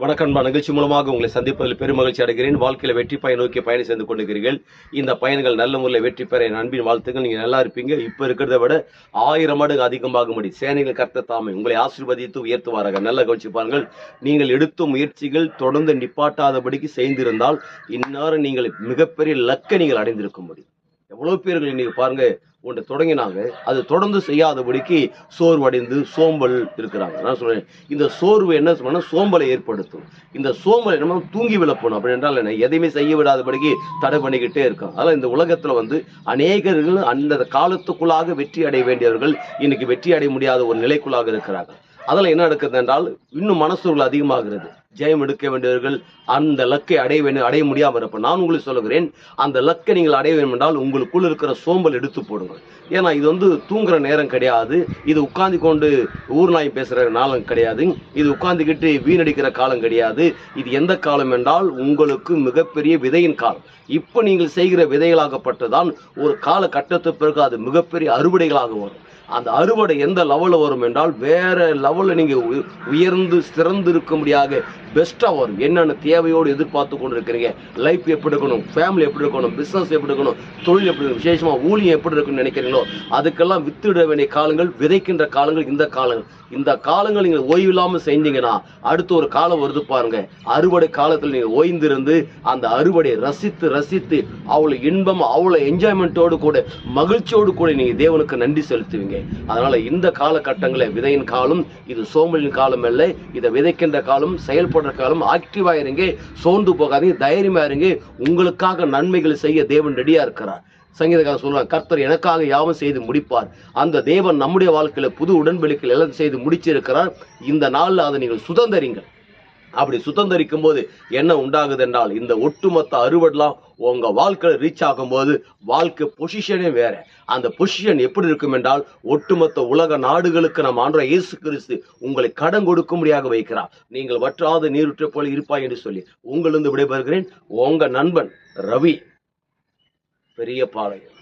வணக்கம்மா நிகழ்ச்சி மூலமாக உங்களை சந்திப்பதில் பெருமகிழ்ச்சி அடைகிறேன். வாழ்க்கையில் வெற்றி பயன் நோக்கி பயணம் செய்து கொண்டிருக்கிறீர்கள். இந்த பயணங்கள் நல்ல முறையில் வெற்றி பெற என் அன்பின் வாழ்த்துக்கள். நீங்கள் நல்லா இருப்பீங்க. இப்போ இருக்கிறத விட ஆயிரம் மடங்கு அதிகமாகும்படி சேனைகள் கர்த்த தாமே உங்களை ஆசீர்வதித்து உயர்த்துவாராக. நல்ல கவனிச்சு பாருங்கள். நீங்கள் எடுத்த முயற்சிகள் தொடர்ந்து நிப்பாட்டாதபடிக்கு செய்திருந்தால் இந்நேரம் நீங்கள் மிகப்பெரிய லக்கை நீங்கள் அடைந்திருக்க முடியும் எவ்வளவு பேர்கள் இன்னைக்கு பாருங்க ஒன்று தொடங்கினாங்க. அது தொடர்ந்து செய்யாதபடிக்கு சோர்வடைந்து சோம்பல் இருக்கிறாங்க. நான் சொல்கிறேன் இந்த சோர்வு என்ன சொன்னா சோம்பலை ஏற்படுத்தும். இந்த சோம்பலை நம்ம தூங்கி விழப்பணும் அப்படி என்றால் என்ன? எதையுமே செய்ய விடாதபடிக்கு தடை பண்ணிக்கிட்டே இருக்கும் அதனால் இந்த உலகத்தில் வந்து அநேகர்கள் அந்த காலத்துக்குள்ளாக வெற்றி அடைய வேண்டியவர்கள் இன்னைக்கு வெற்றி அடைய முடியாத ஒரு நிலைக்குள்ளாக இருக்கிறாங்க. அதில் என்ன நடக்குது என்றால் இன்னும் மனசூர்கள் அதிகமாகிறது. ஜெயம் எடுக்க வேண்டியவர்கள் அந்த லக்கை அடைய வேண்டும் அடைய முடியாமல் இருப்ப நான் உங்களுக்கு சொல்லுகிறேன் அந்த லக்கை நீங்கள் அடைய வேண்டும் என்றால் உங்களுக்குள்ள இருக்கிற சோம்பல் எடுத்து போடுங்கள். ஏன்னா இது வந்து தூங்குற நேரம் கிடையாது இது உட்காந்து கொண்டு ஊர் நாய் பேசுகிற நாளம் கிடையாது இது உட்காந்துக்கிட்டு வீணடிக்கிற காலம் கிடையாது இது எந்த காலம் என்றால் உங்களுக்கு மிகப்பெரிய விதையின் காலம். இப்போ நீங்கள் செய்கிற விதைகளாகப்பட்டதான் ஒரு கால கட்டத்து பிறகு அது மிகப்பெரிய அறுவடைகளாக வரும். அந்த அறுவடை எந்த லெவலில் வரும் என்றால் வேற லெவலில் நீங்கள் உயர்ந்து சிறந்து இருக்கும்படியாக பெஸ்ட்டாக வரும். என்னென்ன தேவையோடு எதிர்பார்த்து கொண்டு இருக்கிறீங்க லைஃப் எப்படி இருக்கணும்? ஃபேமிலி எப்படி இருக்கணும்? பிஸ்னஸ் எப்படி இருக்கணும்? தொழில் எப்படி இருக்கணும்? விசேஷமாக ஊழியம் எப்படி இருக்குன்னு நினைக்கிறீங்களோ அதுக்கெல்லாம் வித்துட வேண்டிய காலங்கள் விதைக்கின்ற காலங்கள் இந்த காலங்கள். இந்த காலங்கள் நீங்கள் ஓய்வு இல்லாமல் செஞ்சீங்கன்னா அடுத்து ஒரு காலம் வருது பாருங்க. அறுவடை காலத்தில் நீங்கள் ஓய்ந்திருந்து அந்த அறுவடையை ரசித்து ரசித்து அவ்வளோ இன்பம் அவ்வளோ என்ஜாய்மெண்ட்டோடு கூட மகிழ்ச்சியோடு கூட நீங்கள் தேவனுக்கு நன்றி செலுத்துவீங்க. அதனால இந்த காலகட்டங்களில் விதையின் காலம் இது சோமலின் காலம் அல்ல இதை விதைக்கின்ற காலம் செயல்பட செயல்படுற காலம் இருங்க. சோர்ந்து போகாதீங்க தைரியமா இருங்க. உங்களுக்காக நன்மைகள் செய்ய தேவன் ரெடியா இருக்கிறார். சங்கீதக்காரன் சொல்றான் கர்த்தர் எனக்காக யாவும் செய்து முடிப்பார். அந்த தேவன் நம்முடைய வாழ்க்கையில புது உடன்படிக்கையில் எல்லாம் செய்து முடிச்சிருக்கிறார். இந்த நாளில் அதை நீங்கள் சுதந்திரிங்கள் அப்படி சுதந்திரிக்கும் போது என்ன உண்டாகுது என்றால் இந்த ஒட்டுமொத்த அறுவடெல்லாம் உங்க வாழ்க்கையில் ரீச் ஆகும்போது வாழ்க்கை பொசிஷனே வேற. அந்த பொசிஷன் எப்படி இருக்கும் என்றால் ஒட்டுமொத்த உலக நாடுகளுக்கு நம்ம ஆன்ற இயேசு கிறிஸ்து உங்களை கடன் கொடுக்கும்படியாக வைக்கிறார். நீங்கள் வற்றாத நீருற்ற போல இருப்பாய் என்று சொல்லி உங்களிருந்து விடைபெறுகிறேன். உங்க நண்பன் ரவி பெரிய பாளையம்